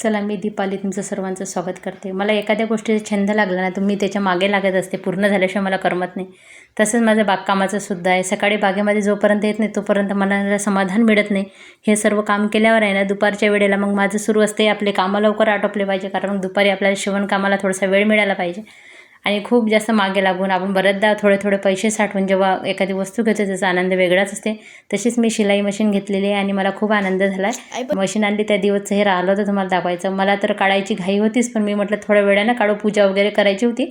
चला मी दीपाली तुमचं सर्वांचं स्वागत करते. मला एखाद्या गोष्टीचा छंद लागला ना तुम्ही त्याच्यामागे लागत असते. पूर्ण झाल्याशिवाय मला करमत नाही. तसंच माझं बागकामाचं सुद्धा आहे. सकाळी बागेमध्ये जोपर्यंत येत नाही तोपर्यंत मला समाधान मिळत नाही. हे सर्व काम केल्यावर आहे ना दुपारच्या वेळेला मग माझं सुरू असते. आपले कामं लवकर आटोपले पाहिजे कारण मग दुपारी आपल्याला शिवणकामाला थोडासा वेळ मिळाला पाहिजे. आणि खूप जास्त मागे लागून आपण बऱ्याचदा थोडे थोडे पैसे साठवून जेव्हा एखादी वस्तू घेतो त्याचा आनंद वेगळाच असते. तशीच मी शिलाई मशीन घेतलेली आहे आणि मला खूप आनंद झाला आहे मशीन आणली त्या दिवस हे राहिलं होतं तुम्हाला दाखवायचं. मला तर काढायची घाई होतीच पण मी म्हटलं थोड्या वेळानं काढू पूजा वगैरे करायची होती.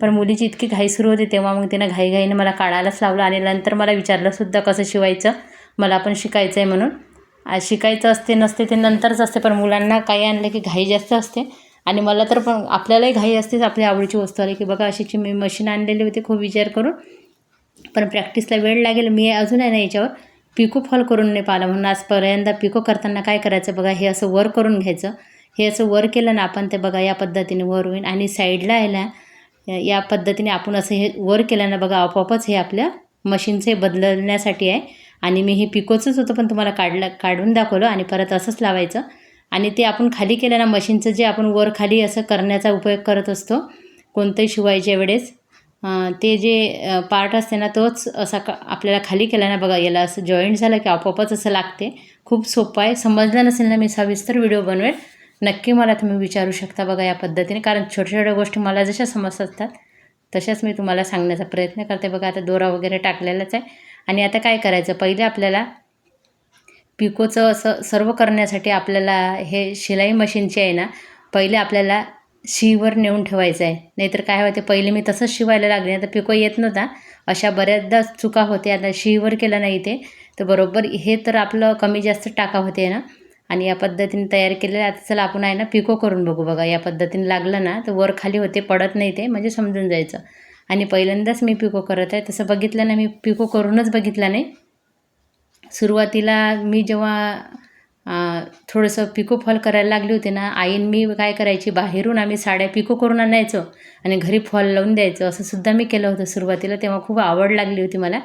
पण मुलीची इतकी घाई सुरू होती तेव्हा मग तिनं घाईघाईनं मला काढायलाच लावलं आणि नंतर मला विचारलंसुद्धा कसं शिवायचं मला पण शिकायचं आहे म्हणून शिकायचं असते नसते ते नंतरच असते पण मुलांना काही आणलं की घाई जास्त असते. आणि मला तर पण आपल्यालाही घाई असतेच आपल्या आवडीची वस्तू आली की बघा अशीची मी मशीन आणलेली होती खूप विचार करून. पण प्रॅक्टिसला वेळ लागेल. मी अजून आहे ना याच्यावर पिको फॉल करून नाही पाहिलं. म्हणून आजपर्यंत पिको करताना काय करायचं बघा हे असं वर करून घ्यायचं. हे असं वर केलं ना आपण ते बघा या पद्धतीने वर होईल. आणि साईडला आहे ना या पद्धतीने आपण असं हे वर केलं ना बघा आपोआपच हे आपल्या मशीनचे बदलण्यासाठी आहे. आणि मी हे पिकोचंच होतं पण तुम्हाला काढलं काढून दाखवलं आणि परत असंच लावायचं. आणि ते आपण खाली केलं ना मशीनचं जे आपण वर खाली असं करण्याचा उपयोग करत असतो कोणतंही शिवायच्या वेळेस ते जे पार्ट असते ना तोच असा क आपल्याला खाली केला ना बघा याला असं जॉईंट झालं की आपोआपच असं लागते. खूप सोपं आहे. समजलं नसेल ना मी सविस्तर व्हिडिओ बनवेल नक्की मला तुम्ही विचारू शकता बघा या पद्धतीने. कारण छोट्या छोट्या गोष्टी मला जशा समजतात तशाच मी तुम्हाला सांगण्याचा प्रयत्न करते. बघा आता दोरा वगैरे टाकलेलाच आहे. आणि आता काय करायचं? पहिले आपल्याला पिकोचं असं सर्व करण्यासाठी आपल्याला हे शिलाई मशीनचे आहे ना पहिले आपल्याला शीवर नेऊन ठेवायचं आहे. नाहीतर काय होते पहिले मी तसंच शिवायला लागले आता पिको येत नव्हता. अशा बऱ्याचदा चुका होते आता शीवर केलं नाही ते तर बरोबर हे तर आपलं कमी जास्त टाका होते ना. आणि या पद्धतीने तयार केलेलं आता चला आपण आहे ना पिको करून बघू बघा. या पद्धतीने लागलं ना तर वर खाली होते पडत नाही ते म्हणजे समजून जायचं. आणि पहिल्यांदाच मी पिको करत आहे. तसं बघितलं ना मी पिको करूनच बघितलं नाही. सुरुवातीला मी जेव्हा थोडंसं पिको फॉल करायला लागली होती ना आईन मी काय करायची बाहेरून आम्ही साड्या पिको करून आणायचो आणि घरी फॉल लावून द्यायचं असं सुद्धा मी केलं होतं सुरुवातीला तेव्हा खूप आवड लागली होती मला.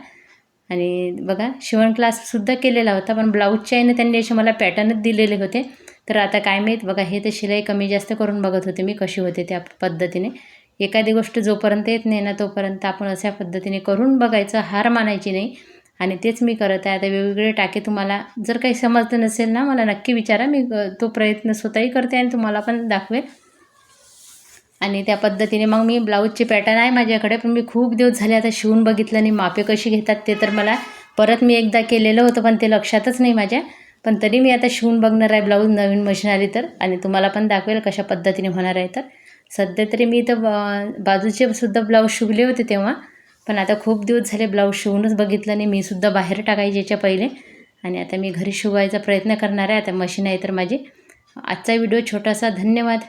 आणि बघा शिवण क्लाससुद्धा केलेला होता पण ब्लाऊजच्या आईने त्यांनी असे मला पॅटर्नच दिलेले होते. तर आता काय माहीत बघा हे तर शिलाई कमी जास्त करून बघत होते मी कशी होते त्या पद्धतीने. एखादी गोष्ट जोपर्यंत येत नाही ना तोपर्यंत आपण अशा पद्धतीने करून बघायचं हार मानायची नाही. आणि तेच मी करत आहे. आता वेगवेगळे टाके तुम्हाला जर काही समजलं नसेल ना मला नक्की विचारा. मी तो प्रयत्न स्वतःही करते आणि तुम्हाला पण दाखवेल. आणि त्या पद्धतीने मग मी ब्लाऊजची पॅटर्न आहे माझ्याकडे पण मी खूप दिवस झाले आता शिवून बघितलं आणि मापे कशी घेतात ते तर मला परत मी एकदा केलेलं होतं पण ते लक्षातच नाही माझ्या. पण तरी मी आता शिवून बघणार आहे ब्लाऊज नवीन मशीन आली तर. आणि तुम्हाला पण दाखवेल कशा पद्धतीने होणार आहे तर. सध्या तरी मी तर बाजूचे सुद्धा ब्लाऊज शिवले होते तेव्हा. पण आता खूप दिवस झाले ब्लाऊज शिवूनच बघितलं नाही. मी सुद्धा बाहेर टाकायची याच्या पहिले. आणि आता मी घरी शिवायचा प्रयत्न करणार आहे. आता मशीन आहे तर माझी. आजचा व्हिडिओ छोटासा. धन्यवाद.